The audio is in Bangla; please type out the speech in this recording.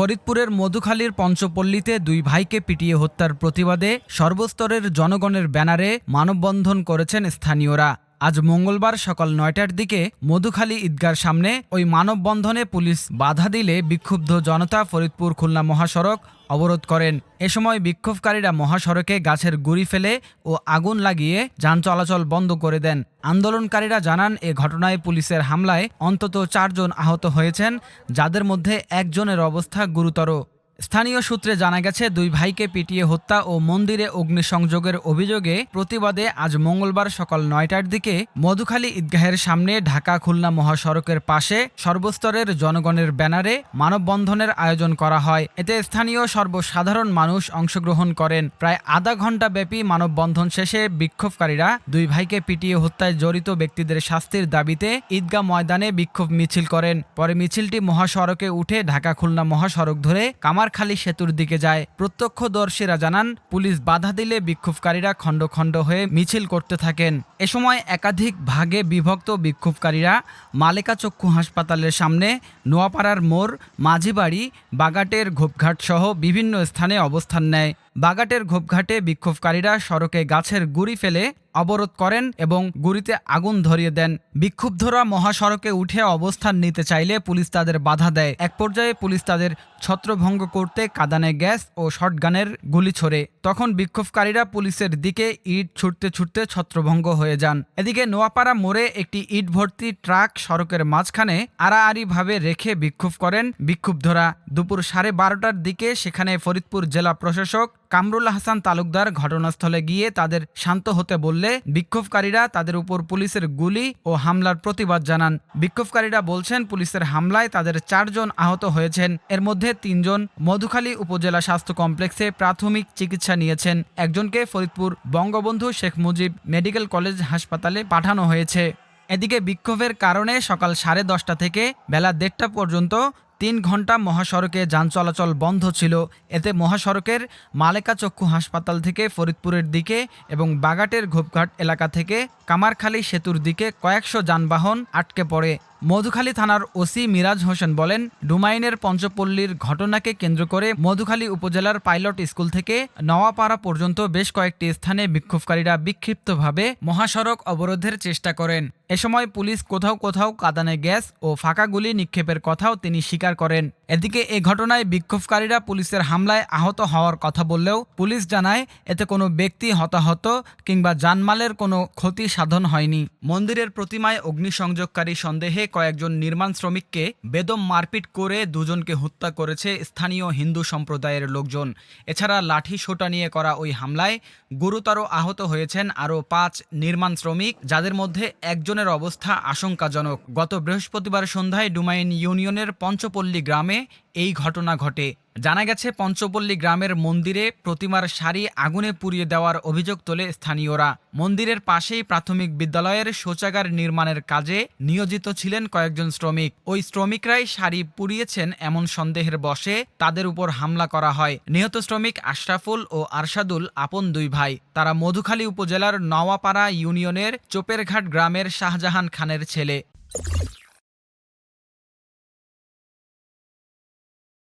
ফরিদপুরের মধুখালীর পঞ্চপল্লীতে দুই ভাইকে পিটিয়ে হত্যার প্রতিবাদে সর্বস্তরের জনগণের ব্যানারে মানববন্ধন করেছেন স্থানীয়রা। আজ মঙ্গলবার সকাল নয়টার দিকে মধুখালী ঈদগার সামনে ওই মানববন্ধনে পুলিশ বাধা দিলে বিক্ষুব্ধ জনতা ফরিদপুর খুলনা মহাসড়ক অবরোধ করেন। এ সময় বিক্ষোভকারীরা মহাসড়কে গাছের গুড়ি ফেলে ও আগুন লাগিয়ে যান চলাচল বন্ধ করে দেন। আন্দোলনকারীরা জানান, এ ঘটনায় পুলিশের হামলায় অন্তত চারজন আহত হয়েছেন, যাদের মধ্যে একজনের অবস্থা গুরুতর। স্থানীয় সূত্রে জানা গেছে, দুই ভাইকে পিটিয়ে হত্যা ও মন্দিরে অগ্নিসংযোগের অভিযোগে প্রতিবাদে আজ মঙ্গলবার সকাল নয়টার দিকে মধুখালী ঈদগাহের সামনে ঢাকা খুলনা মহাসড়কের পাশে সর্বস্তরের জনগণের ব্যানারে মানববন্ধনের আয়োজন করা হয়। এতে স্থানীয় সর্বসাধারণ মানুষ অংশগ্রহণ করেন। প্রায় আধা ঘণ্টা ব্যাপী মানববন্ধন শেষে বিক্ষোভকারীরা দুই ভাইকে পিটিয়ে হত্যায় জড়িত ব্যক্তিদের শাস্তির দাবিতে ঈদগাহ ময়দানে বিক্ষোভ মিছিল করেন। পরে মিছিলটি মহাসড়কে উঠে ঢাকা খুলনা মহাসড়ক ধরে কামারখালী সেতুর দিকে যায়। প্রত্যক্ষদর্শীরা জানান, পুলিশ বাধা দিলে বিক্ষোভকারীরা খণ্ড খণ্ড হয়ে মিছিল করতে থাকেন। এ সময় একাধিক ভাগে বিভক্ত বিক্ষোভকারীরা মালেকা চক্ষু হাসপাতালের সামনে নোয়াপাড়ার মোড়, মাঝিবাড়ি, বাগাটের ঘোপঘাট সহ বিভিন্ন স্থানে অবস্থান নেয়। বাগাটের ঘোপঘাটে বিক্ষোভকারীরা সড়কে গাছের গুড়ি ফেলে অবরোধ করেন এবং গুড়িতে আগুন ধরিয়ে দেন। বিক্ষুব্ধরা মহাসড়কে উঠে অবস্থান নিতে চাইলে পুলিশ তাদের বাধা দেয়। এক পর্যায়ে পুলিশ তাদের ছত্রভঙ্গ করতে কাদানে গ্যাস ও শটগানের গুলি ছোড়ে। তখন বিক্ষোভকারীরা পুলিশের দিকে ইট ছুটতে ছুটতে ছত্রভঙ্গ হয়ে যান। এদিকে নোয়াপাড়া মোড়ে একটি ইট ভর্তি ট্রাক সড়কের মাঝখানে আড়াআড়িভাবে রেখে বিক্ষোভ করেন বিক্ষুব্ধরা। দুপুর সাড়ে বারোটার দিকে সেখানে ফরিদপুর জেলা প্রশাসক কামরুল হাসান তালুকদার ঘটনাস্থলে গিয়ে তাদের শান্ত হতে বললে বিক্ষোভকারীরা তাদের উপর পুলিশের গুলি ও হামলার প্রতিবাদ জানান। বিক্ষোভকারীরা বলছেন, পুলিশের হামলায় তাদের চারজন আহত হয়েছেন। এর মধ্যে তিনজন মধুখালী উপজেলা স্বাস্থ্য কমপ্লেক্সে প্রাথমিক চিকিৎসা নিয়েছেন। একজনকে ফরিদপুর বঙ্গবন্ধু শেখ মুজিব মেডিকেল কলেজ হাসপাতালে পাঠানো হয়েছে। এদিকে বিক্ষোভের কারণে সকাল সাড়ে দশটা থেকে বেলা দেড়টা পর্যন্ত তিন ঘণ্টা মহাসড়কে যান চলাচল বন্ধ ছিল। এতে মহাসড়কের মালেকা চক্ষু হাসপাতাল থেকে ফরিদপুরের দিকে এবং বাগাটের ঘোপঘাট এলাকা থেকে কামারখালী সেতুর দিকে কয়েকশো যানবাহন আটকে পড়ে। মধুখালী থানার ওসি মিরাজ হোসেন বলেন, ডুমাইনের পঞ্চপল্লীর ঘটনাকে কেন্দ্র করে মধুখালী উপজেলার পাইলট স্কুল থেকে নওয়াপাড়া পর্যন্ত বেশ কয়েকটি স্থানে বিক্ষোভকারীরা বিক্ষিপ্তভাবে মহাসড়ক অবরোধের চেষ্টা করেন। এ সময় পুলিশ কোথাও কোথাও কাদানে গ্যাস ও ফাঁকা গুলি নিক্ষেপের কথাও তিনি স্বীকার করেন। এদিকে এ ঘটনায় বিক্ষোভকারীরা পুলিশের হামলায় আহত হওয়ার কথা বললেও পুলিশ জানায়, এতে কোনো ব্যক্তি হতাহত কিংবা জানমালের কোনো ক্ষতি সাধন হয়নি। মন্দিরের প্রতিমায় অগ্নিসংযোগকারী সন্দেহে কয়েকজন নির্মাণ শ্রমিককে বেদম মারপিট করে দুজনকে হত্যা করেছে স্থানীয় হিন্দু সম্প্রদায়ের লোকজন। এছাড়া লাঠি সোটা নিয়ে করা ওই হামলায় গুরুতর আহত হয়েছেন আরও পাঁচ নির্মাণ শ্রমিক, যাদের মধ্যে একজনের অবস্থা আশঙ্কাজনক। গত বৃহস্পতিবার সন্ধ্যায় ডুমাইন ইউনিয়নের পঞ্চপল্লী গ্রামে এই ঘটনা ঘটে। জানা গেছে, পঞ্চপল্লী গ্রামের মন্দিরে প্রতিমার শাড়ি আগুনে পুড়িয়ে দেওয়ার অভিযোগ তোলে স্থানীয়রা। মন্দিরের পাশেই প্রাথমিক বিদ্যালয়ের শৌচাগার নির্মাণের কাজে নিয়োজিত ছিলেন কয়েকজন শ্রমিক। ওই শ্রমিকরাই শাড়ি পুড়িয়েছেন এমন সন্দেহের বশে তাদের উপর হামলা করা হয়। নিহত শ্রমিক আশরাফুল ও আরশাদুল আপন দুই ভাই। তারা মধুখালী উপজেলার নওয়াপাড়া ইউনিয়নের চোপেরঘাট গ্রামের শাহজাহান খানের ছেলে।